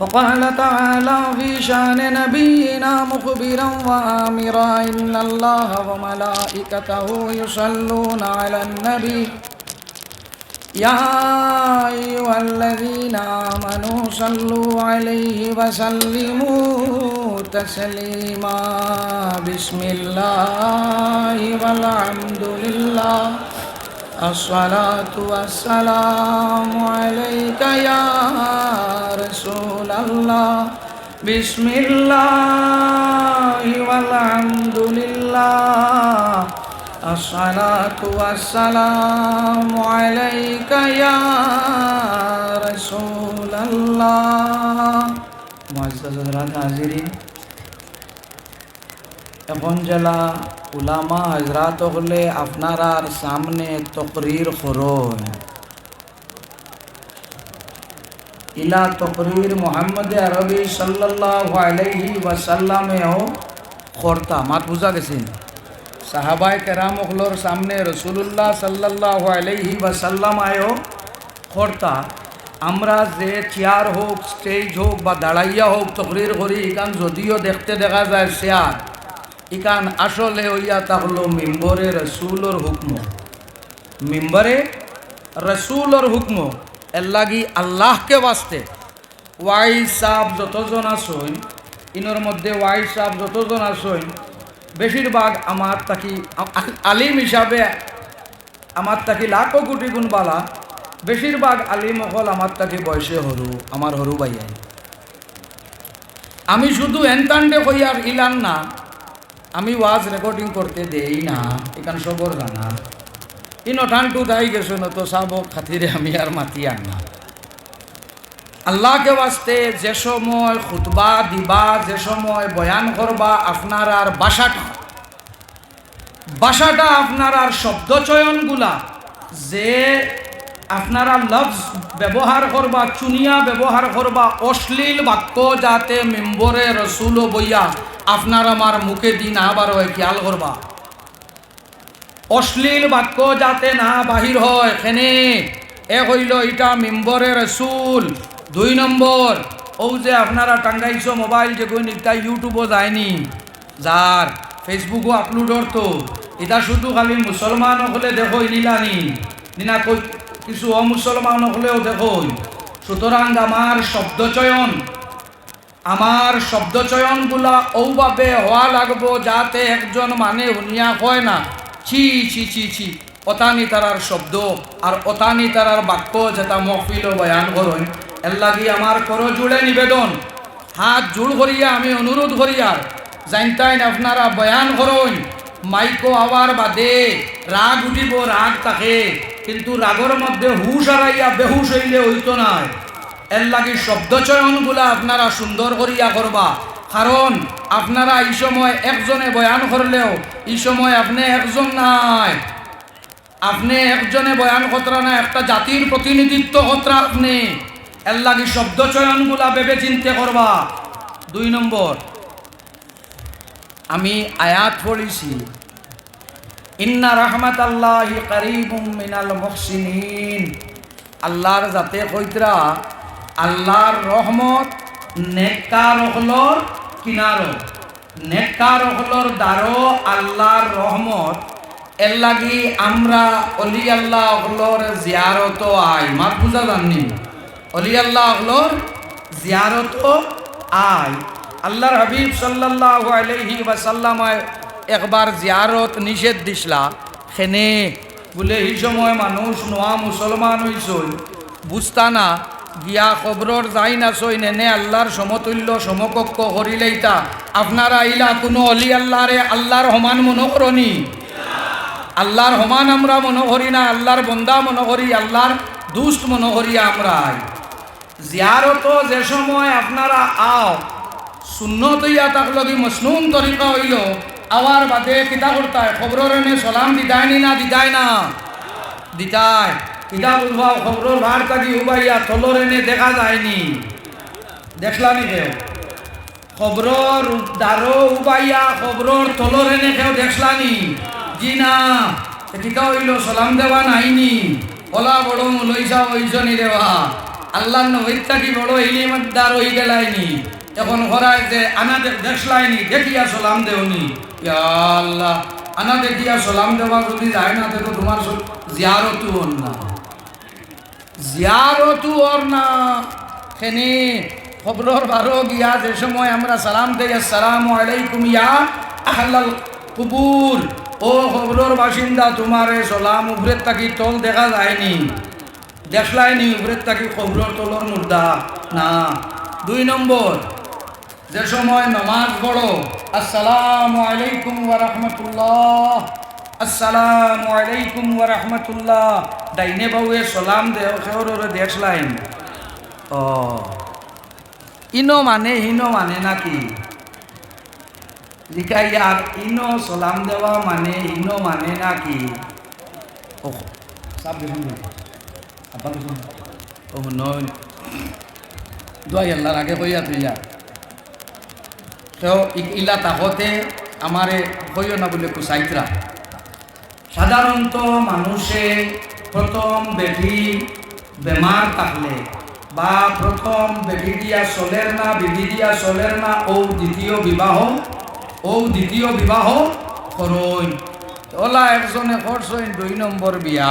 وقال تعالى في شأن نبينا مخبرا وآمرا إن الله وملائكته يصلون على النبي. يا أيها الذين آمنوا صلوا عليه وسلموا تسليما. بسم الله والحمد لله. الصلاة والسلام عليك يا رسول الله بسم الله والحمد لله الصلاة والسلام عليك يا رسول الله معزز حضرات तबुंजला उलामा हजरात अगले अफनारार सामने तकरीर खरो है इला तकरीर मोहम्मद अरबी सल्लल्लाहु अलैहि वसल्लम हो खोरता मात बुझा कैसे साहबा कराम अखलोर सामने रसूलुल्लाह सल्लल्लाहु वसल्लम आयो खोरता আমরা যে চেয়ার হোক স্টেজ হোক বা দাঁড়াইয়া হোক তকরির করি এখান যদিও দেখতে দেখা যায় চেয়ার ইকান আসলে হইয়া তা হলো মিম্বরে রসুলর হুকম। মিম্বরে রসুলর হুকম, এর লাগি আল্লাহকে বাঁচতে। ওয়াই সাহ যতজন আসইন ইনোর মধ্যে ওয়াই সাহ যতজন আসইন বেশিরভাগ আমার তাকি আলিম হিসাবে আমার তাকি লাখো কোটি গুণ বালা। বেশিরভাগ আলিম হল আমার তাকি বয়সে হরু, আমার হরু বাইয়াই। আমি শুধু এনতান্ডে হইয়ার ইলান না আমি ওয়াজ রেকর্ডিং করতে দেই না এখান সবর জানা ই নঠানটু দাই গেছো ন তো সাব খাতিরে আমি আর মাতি আর না। আল্লাহকে বাস্তে যে সময় খুতবা দিবা, যে সময় বয়ান করবা, আপনার আর বাসাটা। বাসাটা আপনার আর শব্দ চয়নগুলা, যে আপনারা লফজ ব্যবহার করবা, চুনিয়া ব্যবহার করবা, অশ্লীল বাক্য যাতে মেম্বরে রসুল বইয়া আপনার আমার মুখে দিন আবার হয় খেয়াল করবা। অশ্লীল বাক্য যাতে না বাহির হয় এখানে এ হইল এটা মেম্বরে রসুল। দুই নম্বর, ও যে আপনারা টাঙ্গাইছ মোবাইল যে কই নিতা ইউটিউবও যায়নি। যার ফেসবুকও আপলোডর তো এটা শুধু খালি মুসলমান হলে দেখো নিলানি নিনা কই কিছু অমুসলমান হলেও দেখো সুতরাং আমার শব্দচয়ন, আমার শব্দচয়নগুলা ওভাবে হওয়া লাগবো যাতে একজন মানে শুনিয়া হয় না। ছি ছি ছি ছি, অতানি তারার শব্দ আর অতানি তারার বাক্য যেটা মহফিল বয়ান করুন এর লাগি আমার করো জুড়ে নিবেদন। হাত জুড় করিয়া আমি অনুরোধ করিয়ার জানতাইন আপনারা বয়ান করুন মাইকো আবার বাদে রাগ উঠিব, রাগ থাকে কিন্তু রাগর মধ্যে হুশ হারাইয়া বেহুশ হইলে হইতো না এর লাগি শব্দচয়নগুলা আপনারা সুন্দর করিয়া করবা। কারণ আপনারা এই সময় একজনে বয়ান করলেও এই সময় আপনি একজন নাই। আপনি একজনে বয়ান কতরা না, একটা জাতির প্রতিনিধিত্ব কতরা আপনি। এর লাগি শব্দচয়নগুলা ভেবে চিনতে করবা। দুই নম্বর, আমি আয়াত পড়েছি। ইন্না রহমত আল্লাহ মিনাল মুহসিনিন। আল্লাহর যাতে কইতরা আল্লাহর রহমত নেককার হলর কিনারো। নেককার হলর দ্বারো আল্লাহর রহমত। এর লাগি আমরা অলি আল্লাহ হলর জিয়ারত আই। মাত বুঝা জাননি? অলি আল্লাহ হলর জিয়ারত আই। আল্লাহর হাবিব সাল্লাল্লাহু আলাইহি ওয়াসাল্লামায় একবার জিয়ারত নিষেধ দিসলা সেনে বলে, এই সময় মানুষ নোয়া মুসলমান হইছই, বুঝতা না, গিয়া খবরর যাই না সই, নেনে আল্লাহর সমতুল্য সমকক্ষ করিলেইতা, আপনারা ইলা কোনো অলি আল্লাহরে, আল্লাহর সমান মনে করনি? আল্লাহর সমান আমরা মনে করি না, আল্লাহর বন্দা মনে করি, আল্লাহর দুষ্ট মনে করি আমরা জিয়ারত যে সময় আপনারা আও সুন্নত ইয়া তাক লগি মসনুন তরিকা হইল আওয়ার বাদে কিতা করতায় খবরের এনে সলাম দিদায়নি না দিদায় না? দিতায় কিতা বলবা খবরের ভার কাটি উবাইয়া তলর এনে দেখা যায়নি দেখলানি কেউ? খবরর দারো উবাইয়া খবরর তলর এনে কেউ দেখলানি জি না। কিতা হইল সলাম দেওয়া নাইনি ওলা বড় লইসা ওইজনি দেওয়া। আল্লাহ নবীরটা কি বড় ইলিমদার হয়ে গেলাইনি এখন ঘরায় যে আনা দেখলাইনি দেখিয়া সালাম দেওনি আল্লাহ। আনা দেখিয়া সালাম দেওয়া যদি যায় না, দেখো তোমার জিয়ারতু হন না। জিয়ারতু ওর না। খেনি খবরর বারো গিয়া যে সময় আমরা সালাম দেই, আসসালামু আলাইকুম ইয়া আহলাল কুবুর। ও খবরর বাসিন্দা, তোমারে সালাম উপরের তাকি তল দেখা যায়নি। দেখলাইনি উপরের তাকি খবরর তলর মুর্দা। না, দুই নম্বর যে সময় নমাজ পড়ো, আসসালামু আলাইকুম ওয়া আসসালামু আলাইকুম ওয়া রাহমাতুল্লাহ। ডাইনে বাউয়ে সালাম দেও সেওরে দেখলাইন ও, ইনো মানে হিনো মানে নাকি? লিখাই আর ইনো সালাম দেওয়া মানে হিনো মানে নাকি? ও সাব দেখুন দেখুন ও নয়। দোয়াই আল্লাহর আগে কইয়া তুইয়া। তো ইলা তাকতে আমারে কইও না বলে কুসাইতরা সাধারণত মানুষে প্রথম বেটি বেমার থাকলে বা প্রথম বেটি দিয়া চলের না বিধি দিয়া চলের না ও দ্বিতীয় বিবাহ ও দ্বিতীয় বিবাহ করইন ওলা একজনে করছইন দুই নম্বর বিয়া।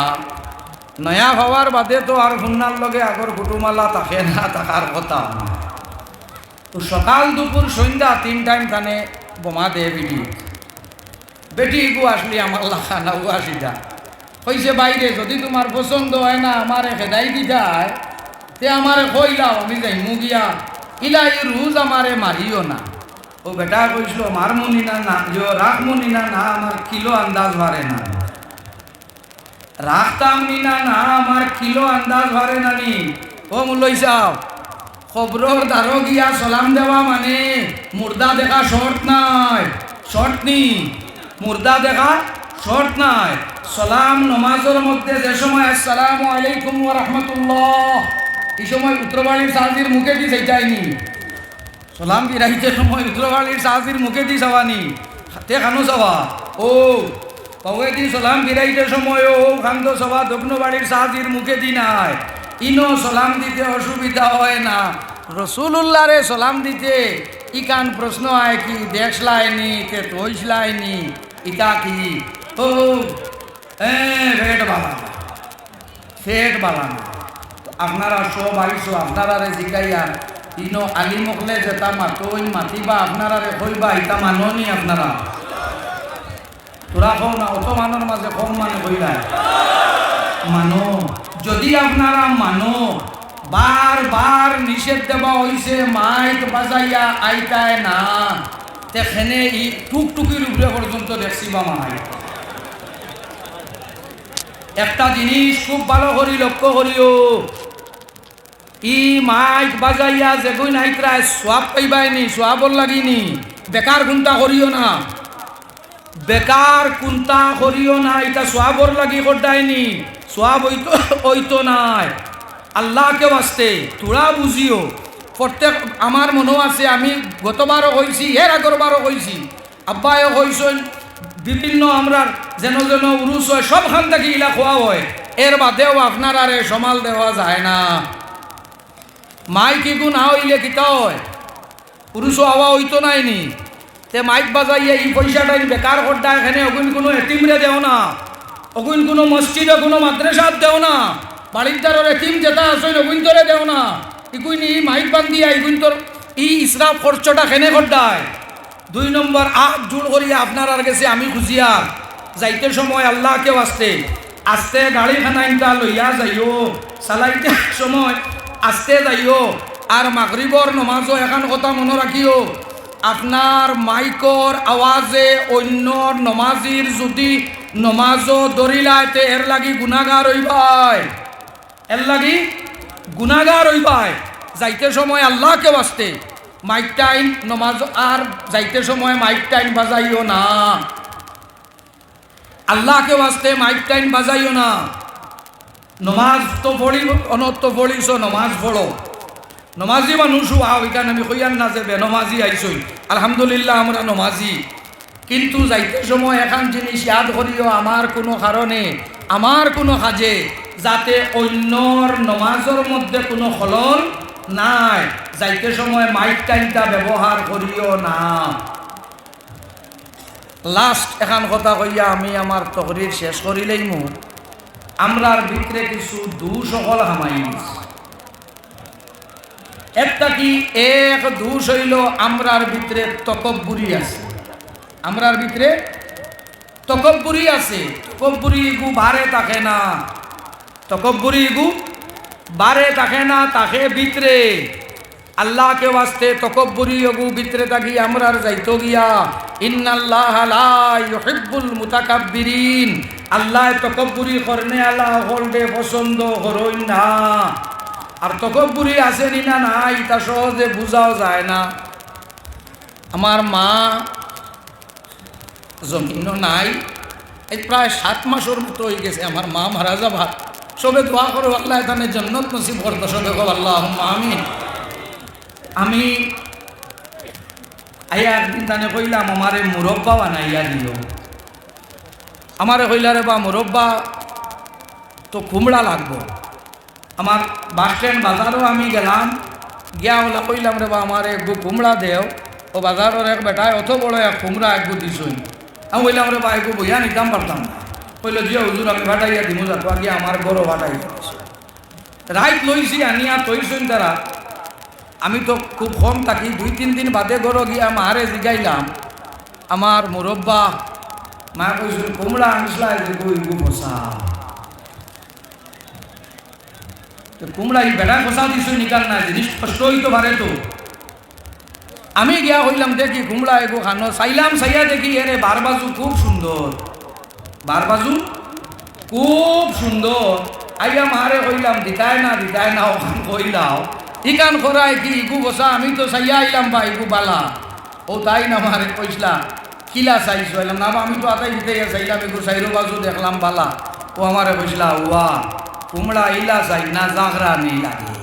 নয়া হওয়ার বাদে তো আর খুন্নার লগে আগর কুটুমালা তাকে না থাকার কথা। না তো সকাল দুপুর, সন্ধ্যা তিন টাইম খানে বোমা দে বিড়ি বেটি গু আসলি আমার লাখা না ও আসি যা। হইছে বাইরে যদি তোমার পছন্দ হয় না, আমারে খেদাই দিদায়। তে আমারে কইলাও আমি যাই মুগিয়া ইলা ই রুজ আমারে মারিও না। ও বেটা কইছিল মারমুনি না না যো রাখমুনি না না, আমার কিলো আন্দাজ মারে না। রাখতাম নি না না, আমার কিলো আন্দাজ মারে না নি। ও মুলই সাহ খবরর দ্বারো গিয়া সালাম দেওয়া মানে। মুর্দা দেখা শর্ট নাই। শর্ট নি? মুর্দা দেখা শর্ট নাই। সালাম নমাজের মধ্যে যে সময়, আসসালামু আলাইকুম ওয়া রাহমাতুল্লাহ এই সময় উত্তরবাড়ির সাহাজির মুখে দি যাইনি সালাম বিরাইতে সময় উত্তরবাড়ির সাহাজির মুখে দি যাওয়ানি হাতে খানো যাওয়া ও পাওয়ে দি সালাম বিরাইতে সময় ও খান্দ সভা দগ্নবাড়ির সাহাজির মুখে দি নাই। ইনো সালাম দিতে অসুবিধা হয় না। রসুল্লাহরে সালাম দিতে ইকান প্রশ্ন হয় কি দেখলাইনি কে তৈসলাইনি ইটা কি? ও ভেট বালা ফেট বালানো। আপনারা সব আইসো আপনারা রে জিগাইয়া, ইনো আলি মকলে যেটা মাতই মাতিবা আপনারা রে কইবা ইটা মাননি আপনারা। তোরা কও না, অত মানের মাঝে কম মানে কইলা মানো। যদি আপনারা মানো বার বার নিষেধ দেওয়া হইছে, মাইক বাজাইয়া আইতায় না, তেখানে ই টুকটুকির উপরে পর্যন্ত দেখছি বা মাই একটা জিনিস খুব ভালো করি, লক্ষ্য করিও। ই মাইক বাজাইয়া যেগুন আইতরায় সোয়াব পাইবাইনি, সোয়াবর লাগিনি, বেকার গুন্তা করিও না। বেকার কুন্তা করিও না, এটা সোয়াবর লাগি করতাইনি সোয়াব হইতো হইতো নাই। আল্লাহকে বাঁচতে, তোরা বুঝিও। প্রত্যেক আমার মনেও আছে, আমি গতবারও কইছি এর আগরবারও কইছি আব্বায়ও কইছেন বিভিন্ন আমরা যেন যেন উরুস হয়, সবখান থেকে ইলা খোয়া হয়। এর বাদেও আপনার আরে সমাল দেওয়া যায় না। মাইক এগু না হইলে কিতা হয়? পুরুষও হওয়া হইতো নাইনি। তে মাইক বাজাইয়া এই পয়সাটা বেকার করতা এখানে অগুন কোনো এতিমরে দেও না। অগুন কোনো মসজিদে, কোনো মাদ্রাসাত দেও না। বাড়ির দ্বারের এতিম যেটা আসইন অগুন তোরে দেও না। ইকুইন ই মাইক বান্ধিয়া ইগুন তোর ই ইসরাফ খরচটা খেনে করতায় দুই নম্বর আট জোর করিয়া আপনার আর গেছে আমি খুশিয়ার যাইতে সময় আল্লাহকে আসতে। আস্তে গাড়ি খানাইনটা লইয়া যাইও। চালাইতে সময় আস্তে যাইও। আর মাগরিবর নমাজও এখন কথা মনে রাখিও আপনার মাইকর আওয়াজে অন্য নমাজির যদি নমাজও দরিলাইতে এর লাগি গুণাগার হইবাই। এর লাগি গুণাগার হইবাই। যাইতে সময় আল্লাহকে বাঁচতে। মাইক টাইম নমাজ আর যাইতে সময় মাইক টাইম বাজাইও না। আল্লাহকে বাঁচতে মাইক টাইম বাজাইও না। নমাজ তো পড়ি, অনত পড়িছ, নমাজ পড়ো। নমাজি মানুষ আও ইকান আমি কইয়ান না যে বেনমাজি আইসই। আলহামদুলিল্লাহ, আমরা নমাজি। কিন্তু যাইতে সময় এখান জিনিস ইয়াদ করিও আমার কোনো কারণে আমার কোনো কাজে যাতে অন্যর নমাজের মধ্যে কোনো খলন নাই। যাইতে সময় মাইক টাইমটা ব্যবহার করিও না। লাস্ট এখন কথা কইয়া আমি আমার তকরির শেষ করিলেই মু আমরার ভিতরে কিছু দু সকল হামাইস একটা কি এক দোষ হইল আমরার ভিতরে তকব্বুরি আছে। আমরার ভিতরে তকব্বুরি আছে। তকব্বুরি ইগু বারে থাকে না। তকব্বুরি ইগু বারে থাকে না, তাকে ভিতরে। আল্লাহকে ওয়াস্তে তকব্বুরি ইগু ভিতরে থাকি আমরার যাইতো গিয়া। ইন্নাল্লাহ লা ইউহিব্বুল মুতাকাব্বিরিন। আল্লাহ তকব্বুরি করনে আল্লাহ হলদে পছন্দ করই না। আর তকব্বুরি আছে নি না নাই, তা সহজে বুঝাও যায় না। আমার মা জমিনও নাই। এই প্রায় সাত মাসের মতো হয়ে গেছে আমার মা মারা যাবা সবে দোয়া করো, আল্লাহ এখানে জন্নত নসিব করতো সবে কব আল্লাহ আমিন। আমি আইয়া একদিন তানে কইলাম, আমারে মুরব্বা বানাইয়া দিও। আমারে কইলারে বা মুরব্বা, তো কুমড়া লাগবো। আমার বাস স্ট্যান্ড বাজারও আমি গেলাম। গিয়া ওলা কইলাম, রে বা, আমার একগু কুমড়া দেও। ও বাজারের এক বেটায়, অত বড় এক কুমড়া একগু দিছই আমি বললাম রে বা একগু বইয়া নিতাম পারতাম না। কইল দিও হুজুর, আমি ভাটাইয়া দিমু যাতো আগে আমার বড় ভাটাইয়া রাইট লইছি, আনিয়া তৈছই তারা। আমি তো খুব কম থাকি, দুই, তিন দিন বাদে গরো গিয়া মারে জিগাইলাম। আমার মুরব্বা মা কইছিল, কুমড়া আনিসলা যে গই গু বসা তো কুমড়া এই বেড়া খসা দিছই, নিকাল না জিনিস কষ্ট হইতো পারে তো। আমি গিয়া হইলাম, দেখি কুমড়া এগো খানো। চাইলাম চাইয়া দেখি এরে বারবাজু খুব সুন্দর। বারবাজু খুব সুন্দর। আইয়া মারে কইলাম দিতায় না দিতায় না ওখান কইলাও ইকান খরায় কি ইগু বসা আমি তো চাইয়া আইলাম বা ইগু বালা। ও তাই না মারে কইসলা কিলা চাইছো? এলাম না আমি তো আতাই দিতে চাইলাম এগু চাইরো বাজু দেখলাম বালা। ও আমারে কইসলা ওয়া কুমড়া ইলা চাই, না জাগরা নেই লাগে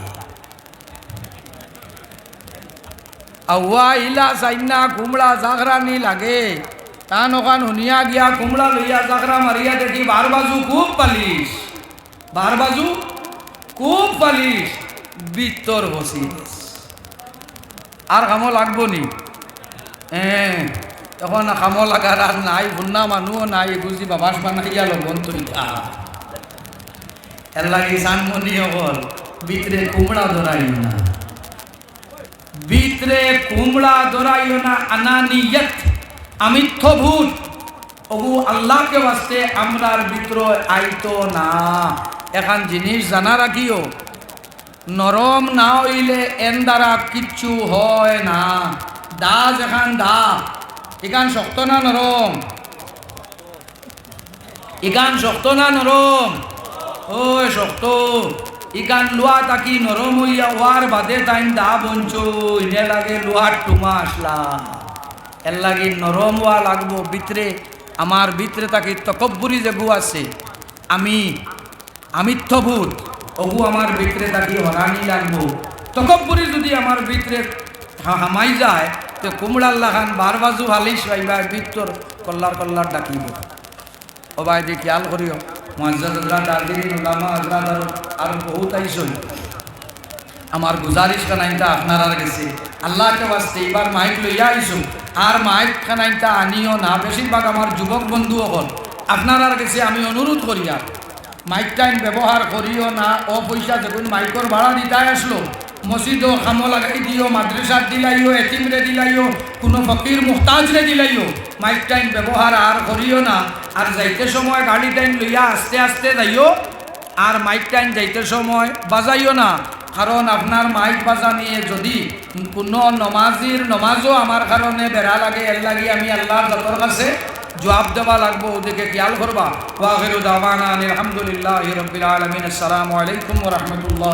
আউয়া ইলা চাই না কুমড়া জাগরা নি লাগে। তান ওখান হুনিয়া গিয়া কুমড়া লইয়া জাগরা মারিয়া দেখি বার বাজু খুব পালিশ। বার বাজু খুব পালিশ। বিত্তর বসি আর কামো লাগবো নি? হ্যাঁ তখন কামো লাগার আর নাই ভুন্না মানুষও নাই বুঝি বাবাস বানাইয়া লগন তৈরা এর লাগে সানমনি হল ভিতরে কুমড়া ধরাইও না। ভিতরে কুমড়া ধরাইও না, আনানিয়ত আমিত্থভূত ওগু আল্লাহকে বাস্তে আমরার ভিতর আইতো না। এখন জিনিস জানা রাখিও, নরম না হইলে এন দ্বারা কিচ্ছু হয় না। দা যেখান দা এখান শক্ত না নরম? ইগান শক্ত না নরম? ও শক্ত। ইগান লোয়া তাকি নরম হইয়া ওয়ার বাদে টাইম দা বঞ্চ, ইনে লাগে লোহার টুমা আসলা। এর লাগে নরম হওয়া লাগবো ভিতরে, আমার ভিতরে তাকে তকব্বুরি যে গু আছে, আমি আমিত্থভূত অগু আমার ভিতরে তাকে হরানি লাগবো। তকব্বুরি যদি আমার ভিতরে হামাই যায়, তো কুমড়াল্লা খান বার বাজু হালিস পাইবা ভিতর কল্লার কল্লার ডাকিব। ও ভাই দি খেয়াল করিও। আর আর আমার গুজারিশ খানাইটা আপনার গেছে। আল্লাহকে বাঁচতে এবার মাইক লইয়া আইসো আর মাইক খানাইটা আনিও না, বেশিরভাগ আমার যুবক বন্ধু হল। আপনার গেছে, আমি অনুরোধ করি আর। মাইক টাইম ব্যবহার করিও না ও পয়সা যখন মাইকর ভাড়া দিতাই আসলো, মসজিদও খামো লাগাই দিও, মাদ্রাসার দিলাইও এটিমরে দিলাইও, কোনো ফকির মুখতাজরে দিলাইও, মাইক টাইম ব্যবহার আর করিও না। আর যাইতে সময় গাড়ি টাইম লইয়া আস্তে আস্তে যাইও, আর মাইক টাইম যাইতে সময় বাজাইও না। কারণ আপনার মাইক বাজা নিয়ে যদি কোনো নমাজির নমাজও আমার কারণে বেড়া লাগে, এর লাগে আমি আল্লাহর যতর কাছে জবাব দেওয়া লাগবো, ওদিকে খেয়াল করবা। ওয়াহিরুদ আলহামদুলিল্লাহ আসসালামু আলাইকুম রহমতুল্লাহ